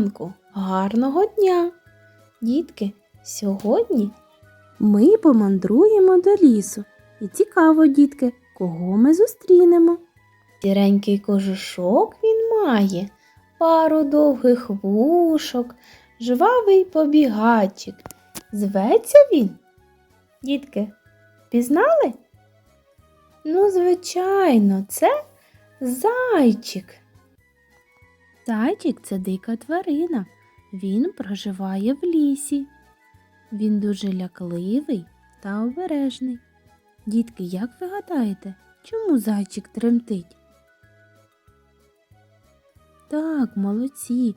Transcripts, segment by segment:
ранку, гарного дня! Дітки, сьогодні ми помандруємо до лісу. І цікаво, дітки, кого ми зустрінемо. Сіренький кожушок він має, пару довгих вушок, жвавий побігачик. Зветься він? Дітки, пізнали? Ну, звичайно, це зайчик. Зайчик це дика тварина. Він проживає в лісі. Він дуже лякливий та обережний. Дітки, як ви гадаєте, чому зайчик тремтить? Так, молодці,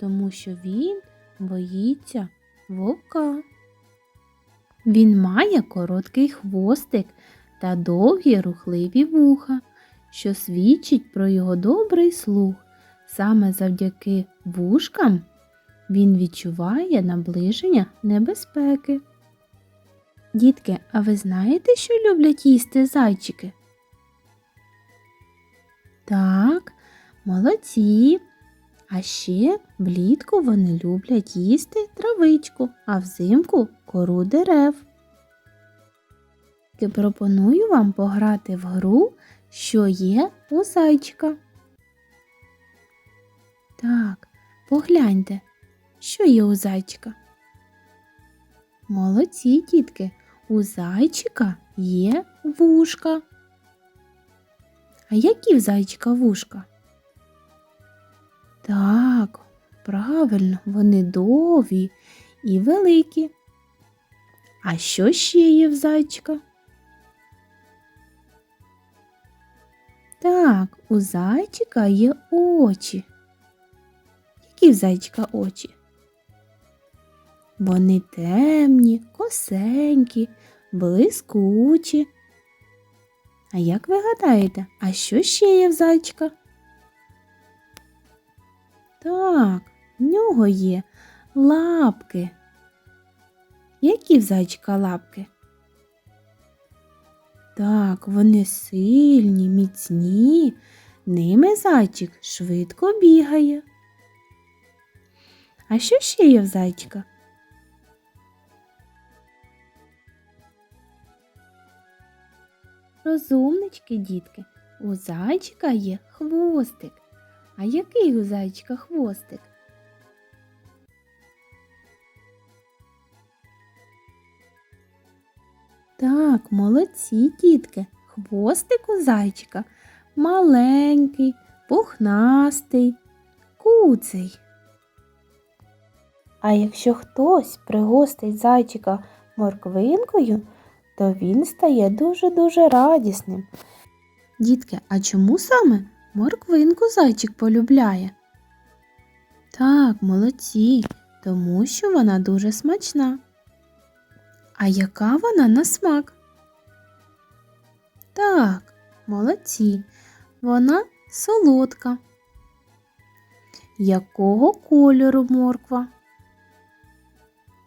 тому що він боїться вовка. Він має короткий хвостик та довгі рухливі вуха, що свідчить про його добрий слух. Саме завдяки вушкам він відчуває наближення небезпеки. Дітки, а ви знаєте, що люблять їсти зайчики? Так, молодці. А ще влітку вони люблять їсти травичку, а взимку кору дерев. Пропоную вам пограти в гру, що є у зайчика. Так, погляньте, що є у зайчика. Молодці, дітки, у зайчика є вушка. А які в зайчика вушка? Так, правильно, вони довгі і великі. А що ще є в зайчика? Так, у зайчика є очі. Які в зайчика очі? Вони темні, косенькі, блискучі. А як ви гадаєте, а що ще є в зайчика? Так, в нього є лапки. Які в зайчика лапки? Так, вони сильні, міцні, ними зайчик швидко бігає. А що ще є в зайчика? Розумнички, дітки, у зайчика є хвостик. А який у зайчика хвостик? Так, молодці, дітки. Хвостик у зайчика маленький, пухнастий, куций. А якщо хтось пригостить зайчика морквинкою, то він стає дуже-дуже радісним. Дітки, а чому саме морквинку зайчик полюбляє? Так, молодці, тому що вона дуже смачна. А яка вона на смак? Так, молодці, вона солодка. Якого кольору морква?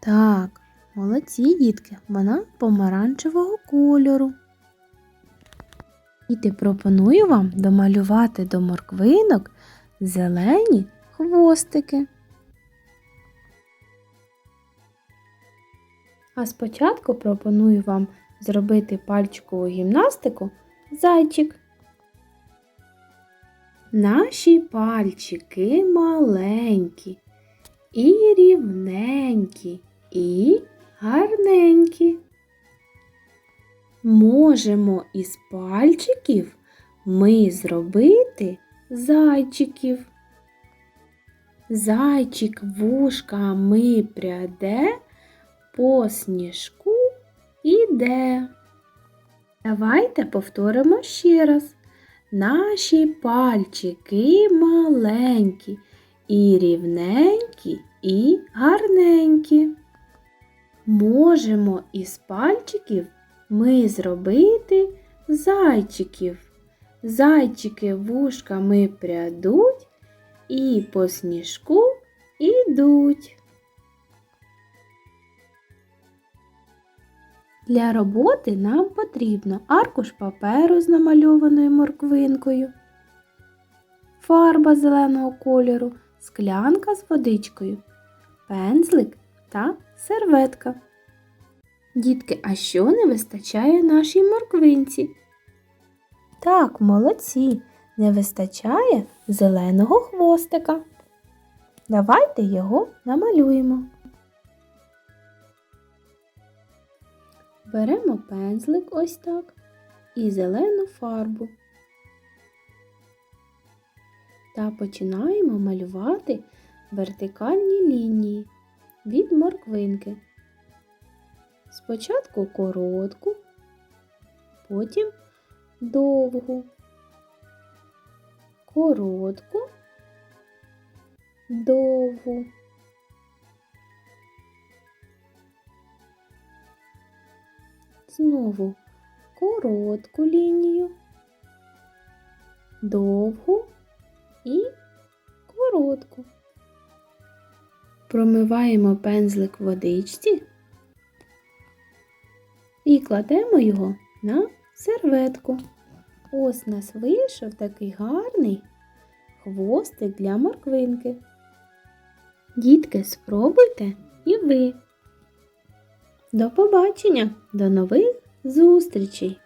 Так, молодці дітки, вона помаранчевого кольору. Діти, пропоную вам домалювати до морквинок зелені хвостики. А спочатку пропоную вам зробити пальчикову гімнастику зайчик. Наші пальчики маленькі і рівненькі, і гарненькі. Можемо із пальчиків ми зробити зайчиків. Зайчик вушками пряде, по сніжку іде. Давайте повторимо ще раз. Наші пальчики маленькі, і рівненькі, і гарненькі. Можемо із пальчиків ми зробити зайчиків. Зайчики вушками прядуть і по сніжку ідуть. Для роботи нам потрібно аркуш паперу з намальованою морквинкою, фарба зеленого кольору, склянка з водичкою, пензлик та серветка. Дітки, а що не вистачає нашій морквинці? Так, молодці, не вистачає зеленого хвостика. Давайте його намалюємо. Беремо пензлик ось так і зелену фарбу. Та починаємо малювати вертикальні лінії від морквинки. Спочатку коротку, потім довгу, коротку, довгу. Знову коротку лінію, довгу і коротку. Промиваємо пензлик в водичці і кладемо його на серветку. Ось нас вийшов такий гарний хвостик для морквинки. Дітки, спробуйте і ви. До побачення, до нових зустрічей!